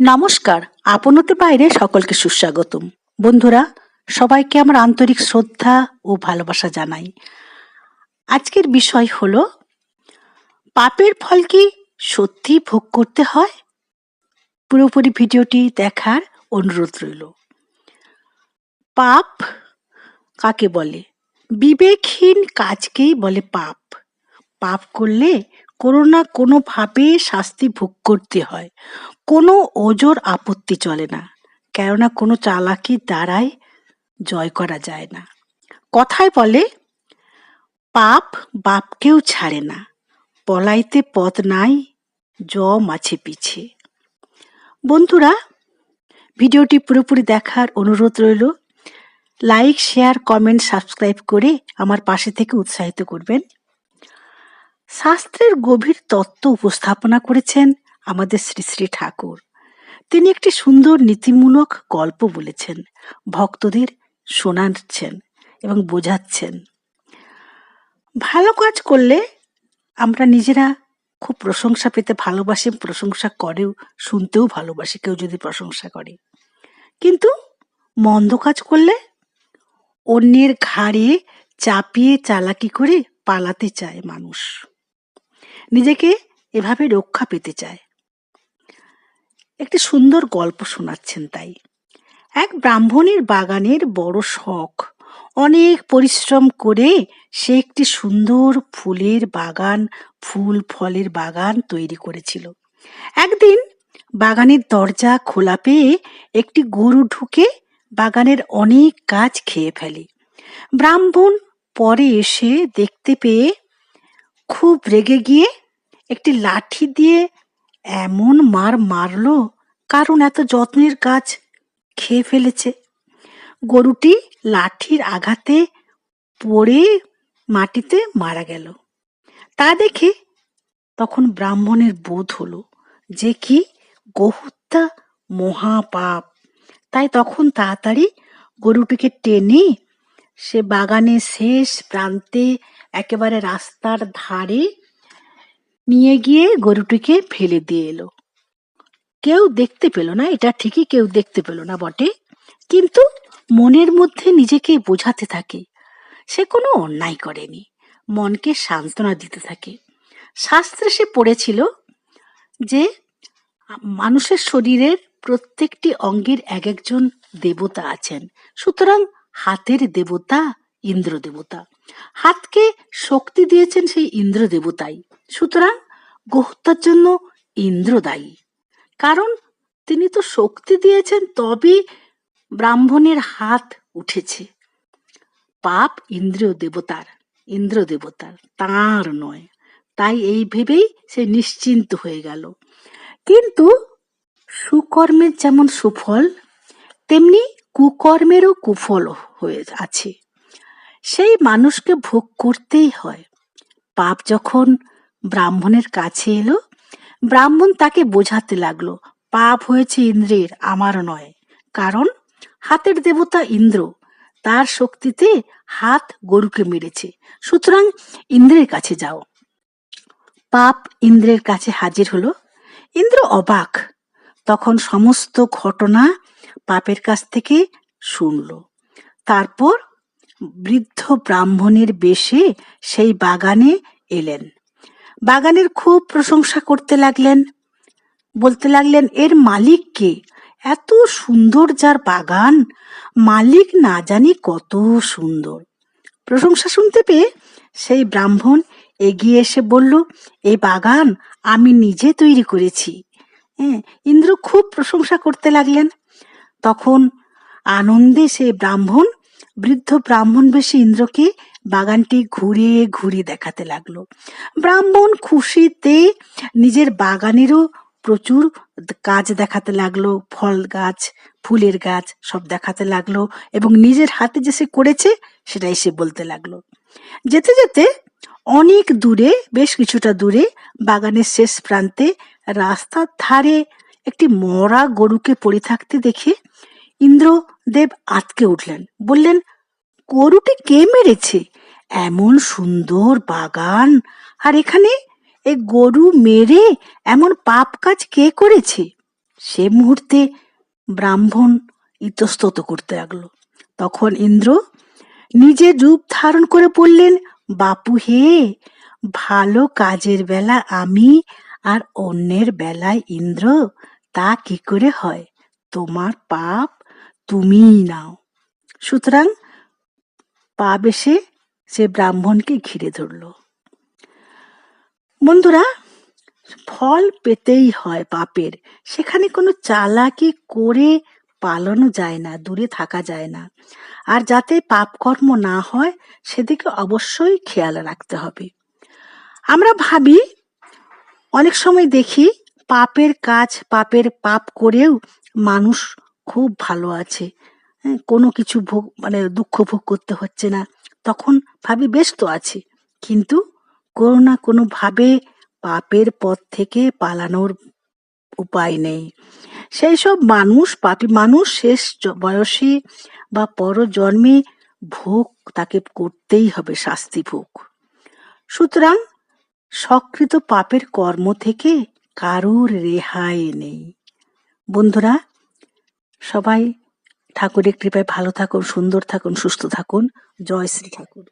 নমস্কার আপনতে বাইরে সকলকে সুস্বাগতম। বন্ধুরা, সবাইকে আমার আন্তরিক শ্রদ্ধা ও ভালোবাসা জানাই। আজকের বিষয় হলো, পাপের ফল কি সত্যি ভোগ করতে হয়? পুরোপুরি ভিডিওটি দেখার অনুরোধ রইল। পাপ কাকে বলে? বিবেকহীন কাজকেই বলে পাপ। পাপ করলে কোনো না কোনোভাবে শাস্তি ভোগ করতে হয়। কোনো ওজোর আপত্তি চলে না, কেননা কোনো চালাকির দ্বারাই জয় করা যায় না। কথায় বলে, পাপ বাপকেও ছাড়ে না, পলাইতে পথ নাই জ মাছে পিছে। বন্ধুরা, ভিডিওটি পুরোপুরি দেখার অনুরোধ রইল। লাইক, শেয়ার, কমেন্ট, সাবস্ক্রাইব করে আমার পাশে থেকে উৎসাহিত করবেন। শাস্ত্রের গভীর তত্ত্ব উপস্থাপনা করেছেন আমাদের শ্রী শ্রী ঠাকুর। তিনি একটি সুন্দর নীতিমূলক গল্প বলেছেন। ভক্তদের শোনাচ্ছেন এবং বোঝাচ্ছেন। ভালো কাজ করলে আমরা নিজেরা খুব প্রশংসা পেতে ভালোবাসি, প্রশংসা করেও, শুনতেও ভালোবাসি, কেউ যদি প্রশংসা করে। কিন্তু মন্দ কাজ করলে অন্যের ঘাড়ে চাপিয়ে চালাকি করে পালাতে চায় মানুষ। নিজেকে এভাবে রক্ষা পেতে চায়। একটি সুন্দর গল্প শোনাচ্ছেন তাই। এক ব্রাহ্মণের বাগানের বড় শখ, অনেক পরিশ্রম করে সে একটি সুন্দর ফুলের বাগান, ফুল ফলের বাগান তৈরি করেছিল। একদিন বাগানের দরজা খোলা পেয়ে একটি গরু ঢুকে বাগানের অনেক গাছ খেয়ে ফেলে। ব্রাহ্মণ পরে এসে দেখতে পেয়ে খুব রেগে গিয়ে একটি লাঠি দিয়ে এমন মার মারলো, কারণ এত যত্নের গাছ খেয়ে ফেলেছে। গরুটি লাঠির আঘাতে পড়ে মাটিতে মারা গেল। তা দেখে তখন ব্রাহ্মণের বোধ হলো যে কি গহত্যা মহাপাপ। তাই তখন তাড়াতাড়ি গরুটিকে টেনে সে বাগানের শেষ প্রান্তে একেবারে রাস্তার ধারে নিয়ে গিয়ে গরুটিকে ফেলে দিয়ে এলো। কেউ দেখতে পেল না, এটা ঠিকই কেউ দেখতে পেল না বটে, কিন্তু মনের মধ্যে নিজেকে বোঝাতে থাকে, সে কোনো অন্যায় করেনি, মনকে সান্ত্বনা দিতে থাকে। শাস্ত্রে সে পড়েছিল যে, মানুষের শরীরের প্রত্যেকটি অঙ্গের এক একজন দেবতা আছেন, সুতরাং হাতের দেবতা ইন্দ্র দেবতা হাতকে শক্তি দিয়েছেন সেই ইন্দ্র দেবতাই। সুতরাং গোহত্যার জন্য ইন্দ্র দায়ী। কারণ তিনি তো শক্তি দিয়েছেন তবেই ব্রাহ্মণের হাত উঠেছে। পাপ ইন্দ্রিয় দেবতার, ইন্দ্র দেবতার, তাঁর নয়। তাই এই ভেবেই সে নিশ্চিন্ত হয়ে গেল। কিন্তু সুকর্মের যেমন সুফল, তেমনি কুকর্মেরও কুফল হয়ে আছে। সেই মানুষকে ভোগ করতেই হয়। পাপ যখন ব্রাহ্মণের কাছে এলো, ব্রাহ্মণ তাকে বোঝাতে লাগল, পাপ হয়েছে ইন্দ্রের, আমার নয়। কারণ হাতের দেবতা ইন্দ্র, তার শক্তিতে হাত গরুকে মেরেছে। সুতরাং ইন্দ্রের কাছে যাও। পাপ ইন্দ্রের কাছে হাজির হলো। ইন্দ্র অবাক। তখন সমস্ত ঘটনা পাপের কাছ থেকে শুনল। তারপর বৃদ্ধ ব্রাহ্মণের বেশে সেই বাগানে এলেন। বাগানের খুব প্রশংসা করতে লাগলেন। বলতে লাগলেন, এর মালিক কে? এত সুন্দর যার বাগান। মালিক না জানি কত সুন্দর। প্রশংসা শুনতে পেয়ে সেই ব্রাহ্মণ এগিয়ে এসে বলল এই বাগান আমি নিজে তৈরি করেছি। হ্যাঁ ইন্দ্র খুব প্রশংসা করতে লাগলেন। তখন আনন্দে সে ব্রাহ্মণ বৃদ্ধ ব্রাহ্মণ বেশি ইন্দ্রকে বাগানটি ঘুরে ঘুরে দেখাতে লাগল। ব্রাহ্মণ খুশিতে নিজের বাগানেরও প্রচুর কাজ দেখাতে লাগল, ফল গাছ, ফুলের গাছ সব দেখাতে লাগল এবং নিজের হাতে যে সে করেছে সেটাই সে বলতে লাগল। যেতে যেতে অনেক দূরে, বেশ কিছুটা দূরে, বাগানের শেষ প্রান্তে রাস্তার ধারে একটি মরা গরুকে পড়ে থাকতে দেখে ইন্দ্রদেব আটকে উঠলেন। বললেন, গরুটি কে মেরেছে? এমন সুন্দর বাগান। আর এখানে এ গরু মেরে এমন পাপ কাজ কে করেছে? সে মুহূর্তে ব্রাহ্মণ ইতস্তত করতে লাগল। তখন ইন্দ্র নিজে রূপ ধারণ করে বললেন, বাপু হে, ভালো কাজের বেলা আমি আর অন্যের বেলায় ইন্দ্র, তা কি করে হয়? তোমার পাপ তুমিই নাও। সুতরাং পাপ এসে সে ব্রাহ্মণকে ঘিরে ধরল। বন্ধুরা, ফল পেতেই হয় পাপের। সেখানে কোনো চালাকি করে পালানো যায় না, দূরে থাকা যায় না। আর যাতে পাপ কর্ম না হয়, সেদিকে অবশ্যই খেয়াল রাখতে হবে। আমরা ভাবি, অনেক সময় দেখি, পাপের কাজ পাপের পাপ করেও মানুষ খুব ভালো আছে। হ্যাঁ, কোনো কিছু ভোগ মানে দুঃখ ভোগ করতে হচ্ছে না। তখন ভাবি বেশ তো আছে। কিন্তু কোনো না কোনো ভাবে পাপের পথ থেকে পালানোর উপায় নেই। সেই সব মানুষ পাপি মানুষ শেষ বয়সে বা পরজন্মে ভোগ তাকে করতেই হবে শাস্তি ভোগ। সুতরাং সকৃত পাপের কর্ম থেকে কারোর রেহাই নেই। বন্ধুরা সবাই ঠাকুরের কৃপায় ভালো থাকুন সুন্দর থাকুন সুস্থ থাকুন। জয় শ্রী ঠাকুর।